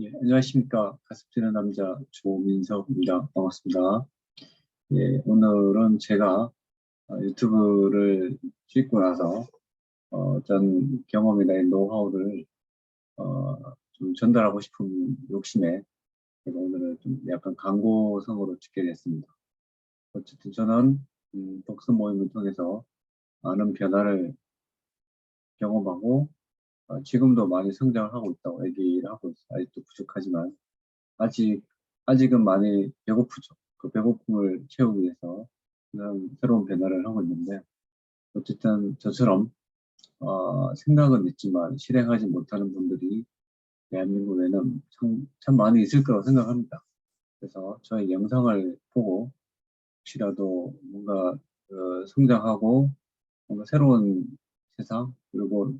예, 안녕하십니까. 가슴 찌는 남자 조민석입니다. 반갑습니다. 예, 오늘은 제가 어, 유튜브를 찍고 나서 어, 어떤 경험이나 노하우를 어, 좀 전달하고 싶은 욕심에 제가 오늘은 좀 약간 광고성으로 찍게 됐습니다. 어쨌든 저는 음, 독서 모임을 통해서 많은 변화를 경험하고 어, 지금도 많이 성장을 하고 있다고 얘기를 하고 있어요. 아직도 부족하지만 아직 아직은 많이 배고프죠. 그 배고픔을 채우기 위해서 그냥 새로운 변화를 하고 있는데 어쨌든 저처럼 어, 생각은 있지만 실행하지 못하는 분들이 대한민국에는 참, 참 많이 있을 거라고 생각합니다. 그래서 저희 영상을 보고 혹시라도 뭔가 어, 성장하고 뭔가 새로운 세상 그리고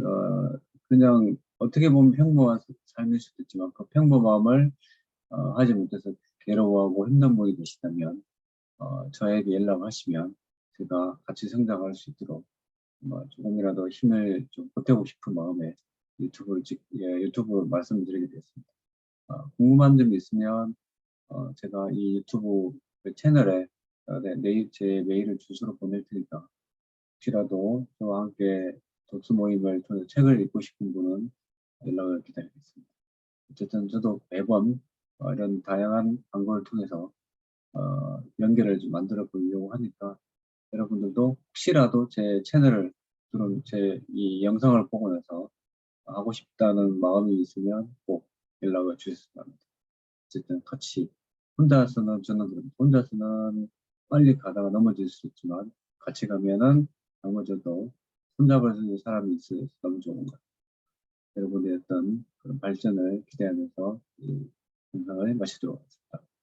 어, 그냥 어떻게 보면 평범한 삶일 수도 있지만 그 평범함을 어, 하지 못해서 괴로워하고 힘든 분이 계시다면 어, 저에게 연락하시면 제가 같이 성장할 수 있도록 뭐 조금이라도 힘을 좀 보태고 싶은 마음에 유튜브를 찍, 예, 유튜브 말씀드리게 되었습니다. 어, 궁금한 점이 있으면 어, 제가 이 유튜브 채널에 어, 네, 내일 제 메일을 주소로 보낼 테니까 혹시라도 저와 함께 독서 모임을 통해 책을 읽고 싶은 분은 연락을 기다리겠습니다. 어쨌든 저도 매번 어, 이런 다양한 광고를 통해서 어, 연결을 좀 만들어 보려고 하니까 여러분들도 혹시라도 제 채널을 들은 제이 영상을 보고 나서 하고 싶다는 마음이 있으면 꼭 연락을 주셨으면 합니다. 어쨌든 같이 혼자서는 저는 그럼 혼자서는 빨리 가다가 넘어질 수 있지만 같이 가면은 넘어져도 손잡을 수 있는 사람이 너무 좋은 것. 여러분의 어떤 그런 발전을 기대하면서 이 영상을 마치도록 하겠습니다.